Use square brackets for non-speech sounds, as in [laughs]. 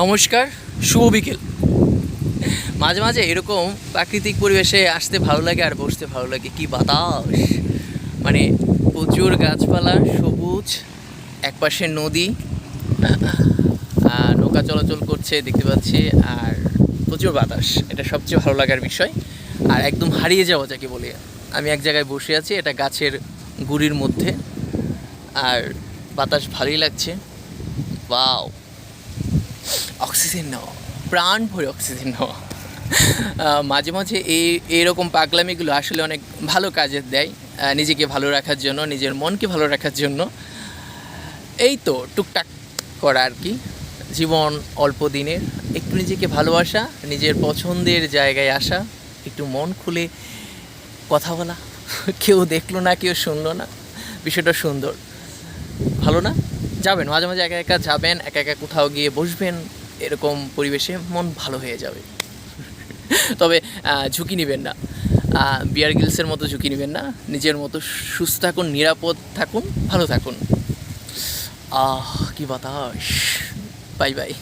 নমস্কার, শুভ বিকেল। মাঝে মাঝে এরকম প্রাকৃতিক পরিবেশে আসতে ভালো লাগে আর বসতে ভালো লাগে। কি বাতাস! মানে প্রচুর গাছপালা, সবুজ, একপাশে নদী নৌকা চলাচল করছে দেখতে পাচ্ছি, আর প্রচুর বাতাস। এটা সবচেয়ে ভালো লাগার বিষয়। আর একদম হারিয়ে যাওয়া যাকে বলে। আমি এক জায়গায় বসে আছি, এটা গাছের গুড়ির মধ্যে। আর বাতাস ভালোই লাগছে। বাও অক্সিজেন নেওয়া, প্রাণ ভরে অক্সিজেন নেওয়া। মাঝে মাঝে এই, এইরকম পাগলামিগুলো আসলে অনেক ভালো কাজে দেয় নিজেকে ভালো রাখার জন্য, নিজের মনকে ভালো রাখার জন্য। এই তো টুকটাক করা আর কি। জীবন অল্প দিনের, একটু নিজেকে ভালোবাসা, নিজের পছন্দের জায়গায় আসা, একটু মন খুলে কথা বলা। [laughs] কেউ দেখল না, কেউ শুনলো না। বিষয়টা সুন্দর। ভালো না? যাবেন, মাঝে মাঝে একা একা যাবেন, একা একা কোথাও গিয়ে বসবেন, এরকম পরিবেশে মন ভালো হয়ে যাবে। তবে ঝুঁকি নেবেন না। বিয়ার গিলসের মতো ঝুঁকি নেবেন না। নিজের মতো সুস্থ থাকুন, নিরাপদ থাকুন, ভালো থাকুন। আহ, কি বাতাস। Bye bye.